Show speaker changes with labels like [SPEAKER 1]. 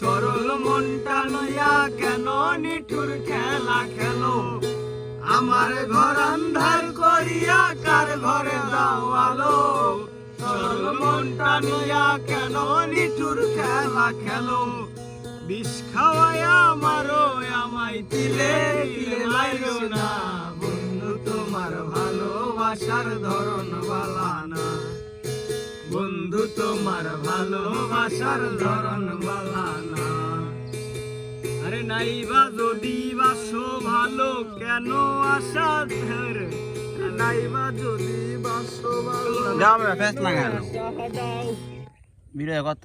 [SPEAKER 1] সরল মনটা লইয়া কেন নিঠুর খেলা খেলো? আমার ঘর আন্ধার করিয়া কার ঘরে দাও আলো সরল মনটা লইয়া কেন নিঠুর খেলা খেলো? বিষ খাওয়ায়া মারো আমায় তিলে মাইরো না? বন্ধু, তোমার ভালোবাসার ধরন বালা না বন্ধু তোমার ভালোবাসার ধরন আরে নাই বা যদি বাসো ভালো কেন আশা ধর? নাই বা যদি বাসো ভালো
[SPEAKER 2] যাও ফেস
[SPEAKER 1] লাগাও
[SPEAKER 2] ভিডিও